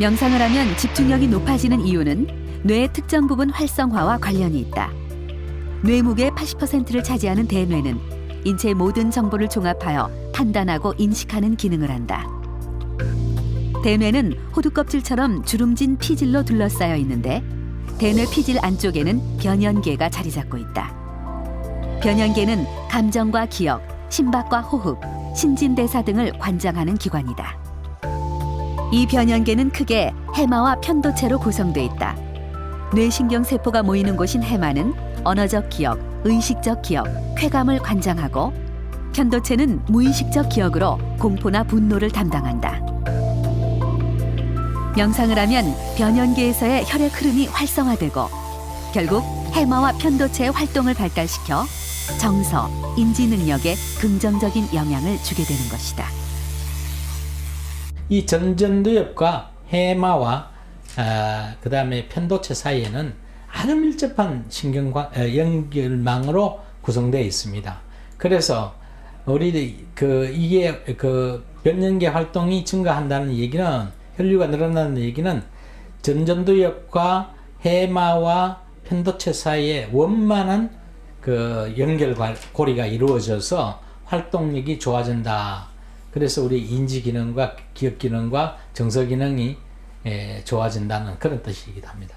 명상을 하면 집중력이 높아지는 이유는 뇌의 특정 부분 활성화와 관련이 있다. 뇌무게의 80%를 차지하는 대뇌는 인체의 모든 정보를 종합하여 판단하고 인식하는 기능을 한다. 대뇌는 호두 껍질처럼 주름진 피질로 둘러싸여 있는데 대뇌 피질 안쪽에는 변연계가 자리 잡고 있다. 변연계는 감정과 기억, 심박과 호흡, 신진대사 등을 관장하는 기관이다. 이 변연계는 크게 해마와 편도체로 구성돼 있다. 뇌신경 세포가 모이는 곳인 해마는 언어적 기억, 의식적 기억, 쾌감을 관장하고 편도체는 무의식적 기억으로 공포나 분노를 담당한다. 명상을 하면 변연계에서의 혈액 흐름이 활성화되고 결국 해마와 편도체의 활동을 발달시켜 정서, 인지 능력에 긍정적인 영향을 주게 되는 것이다. 이 전전두엽과 해마와 아, 그다음에 편도체 사이에는 아주 밀접한 신경 연결망으로 구성되어 있습니다. 그래서 우리 그 이게 그 변연계 활동이 증가한다는 얘기는 혈류가 늘어나는 얘기는 전전두엽과 해마와 편도체 사이에 원만한 그 연결 고리가 이루어져서 활동력이 좋아진다. 그래서 우리 인지 기능과 기억 기능과 정서 기능이 에, 좋아진다는 그런 뜻이기도 합니다.